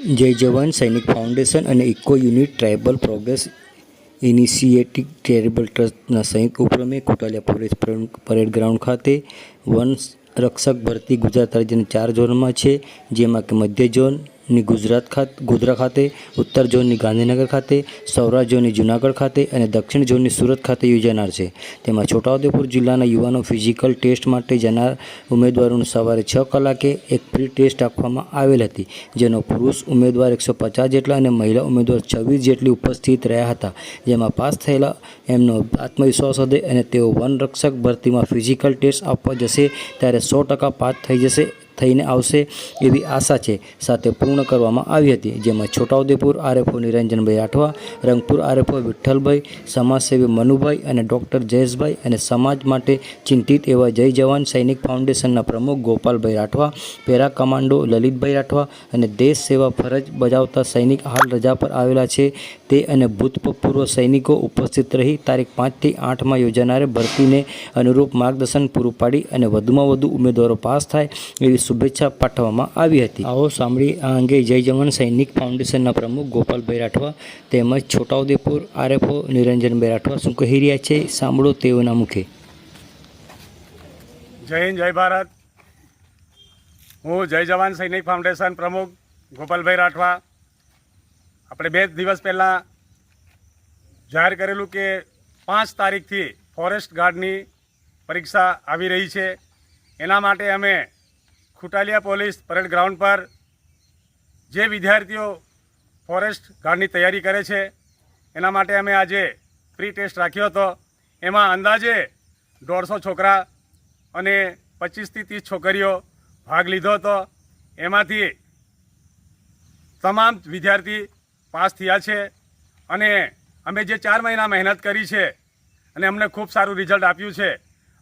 જય જવાન સૈનિક ફાઉન્ડેશન અને eco unit tribal progress initiative charitable ટ્રસ્ટના સંયુક્ત ઉપક્રમે કોટાલિયા પોલીસ પરેડ ગ્રાઉન્ડ ખાતે વન રક્ષક ભરતી ગુજરાત રાજ્યના ચાર ઝોનમાં છે, જેમાં કે મધ્ય ઝોનની ગુજરાત ખાતે, ગોધરા ખાતે, ઉત્તર ઝોનની ગાંધીનગર ખાતે, સૌરાષ્ટ્ર ઝોનની જુનાગઢ ખાતે અને દક્ષિણ ઝોનની સુરત ખાતે યોજાનાર છે. તેમાં છોટાઉદેપુર જિલ્લાના યુવાનો ફિઝિકલ ટેસ્ટ માટે જનાર ઉમેદવારોને સવારે છ કલાકે એક ફ્રી ટેસ્ટ આપવામાં આવેલ હતી, જેનો પુરુષ ઉમેદવાર એકસો પચાસ જેટલા અને મહિલા ઉમેદવાર છવ્વીસ જેટલી ઉપસ્થિત રહ્યા હતા, જેમાં પાસ થયેલા એમનો આત્મવિશ્વાસ વધે અને તેઓ વનરક્ષક ભરતીમાં ફિઝિકલ ટેસ્ટ આપવા જશે, ત્યારે સો ટકા પાસ થઈ જશે થઈને આવશે એવી આશા છે. સાથે પૂર્ણ કરવામાં આવી હતી. જેમાં છોટાઉદેપુર આરએફઓ નિરંજનભાઈ રાઠવા, રંગપુર આરએફઓ વિઠ્ઠલભાઈ, સમાજસેવી મનુભાઈ અને ડૉક્ટર જયેશભાઈ અને સમાજ માટે ચિંતિત એવા જય જવાન સૈનિક ફાઉન્ડેશનના પ્રમુખ ગોપાલભાઈ રાઠવા, પેરા કમાન્ડો લલિતભાઈ રાઠવા અને દેશ સેવા ફરજ બજાવતા સૈનિક હાલ રજા પર આવેલા છે. તે અને ભૂતપૂર્વ સૈનિકો ઉપસ્થિત રહી તારીખ પાંચથી આઠમાં યોજાનારી ભરતીને અનુરૂપ માર્ગદર્શન પૂરું પાડી અને વધુમાં વધુ ઉમેદવારો પાસ થાય એવી શુભેચ્છા પાઠવવામાં આવી હતી. આવો સાંભળી આ અંગે જય જવાન સૈનિક ફાઉન્ડેશનના પ્રમુખ ગોપાલભાઈ રાઠવા તેમજ છોટાઉદેપુર આરએફઓ નિરંજનભાઈ રાઠવા શું કહી રહ્યા છે સાંભળો તેઓના મુખે. જય હિન્દ જય ભારત. હું જય જવાન સૈનિક ફાઉન્ડેશન પ્રમુખ ગોપાલભાઈ રાઠવા. આપણે બે દિવસ પહેલાં જાહેર કરેલું કે પાંચ તારીખથી ફોરેસ્ટ ગાર્ડની પરીક્ષા આવી રહી છે. એના માટે અમે ખુટાલિયા પોલીસ પરેડ ગ્રાઉન્ડ પર જે વિદ્યાર્થીઓ ફોરેસ્ટ ગાર્ડની તૈયારી કરે છે, એના માટે અમે આજે પ્રી ટેસ્ટ રાખ્યો હતો. એમાં અંદાજે દોઢસો છોકરા અને પચીસથી ત્રીસ છોકરીઓ ભાગ લીધો હતો. એમાંથી તમામ વિદ્યાર્થી પાસ થયા છે અને અમે જે ચાર મહિના મહેનત કરી છે અને અમને ખૂબ સારું રિઝલ્ટ આપ્યું છે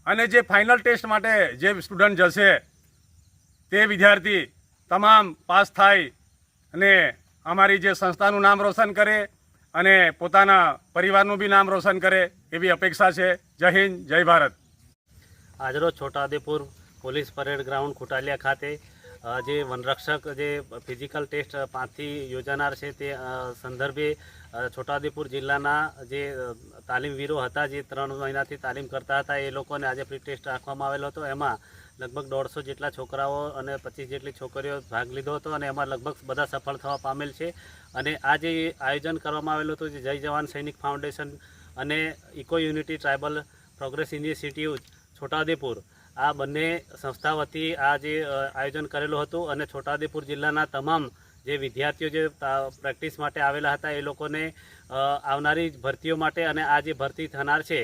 અને જે ફાઇનલ ટેસ્ટ માટે જે સ્ટુડન્ટ જશે તે વિદ્યાર્થી તમામ પાસ થાય અને અમારી જે સંસ્થાનું નામ રોશન કરે અને પોતાના પરિવારનું બી નામ રોશન કરે એવી અપેક્ષા છે. જય હિન્દ, જય ભારત. આજરોજ Chhotaudepur police parade ground Khutaliya ખાતે જે વનરક્ષક જે ફિઝિકલ ટેસ્ટ પાંચથી યોજાનાર છે તે સંદર્ભે છોટાઉદેપુર જિલ્લાના જે તાલીમવીરો હતા, જે ત્રણ મહિનાથી તાલીમ કરતા હતા, એ લોકોને આજે પ્રી ટેસ્ટ રાખવામાં આવેલો હતો. એમાં લગભગ દોઢસો જેટલા છોકરાઓ અને પચીસ જેટલી છોકરીઓ ભાગ લીધો હતો અને એમાં લગભગ બધા સફળ થવા પામેલ છે. અને આ જે આયોજન કરવામાં આવેલું હતું જે જય જવાન સૈનિક ફાઉન્ડેશન અને eco unity tribal progress initiative Chhotaudepur આ બંને સંસ્થા વતી આ જે આયોજન કરેલું હતું અને છોટાઉદેપુર જિલ્લાના તમામ જે વિદ્યાર્થીઓ જે પ્રેક્ટિસ માટે આવેલા હતા, એ લોકોને આવનારી ભરતીઓ માટે અને આ જે ભરતી થનાર છે,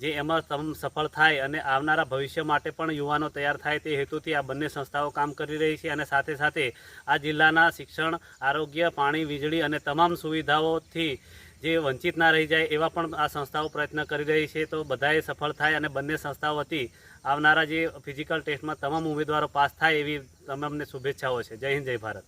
જે એમાં તમ સફળ થાય અને આવનારા ભવિષ્ય માટે પણ યુવાનો તૈયાર થાય તે હેતુથી આ બંને સંસ્થાઓ કામ કરી રહી છે અને સાથે સાથે આ જિલ્લાના શિક્ષણ, આરોગ્ય, પાણી, વીજળી અને તમામ સુવિધાઓથી જે વંચિત ના રહી જાય એવા પણ આ સંસ્થાઓ પ્રયત્ન કરી રહી છે, તો બધાએ સફળ થાય અને બંને સંસ્થાઓ વતી આવનારા જે ફિઝિકલ ટેસ્ટમાં તમામ ઉમેદવારો પાસ થાય એવી તમામને શુભેચ્છાઓ છે. જય હિન્દ, જય ભારત.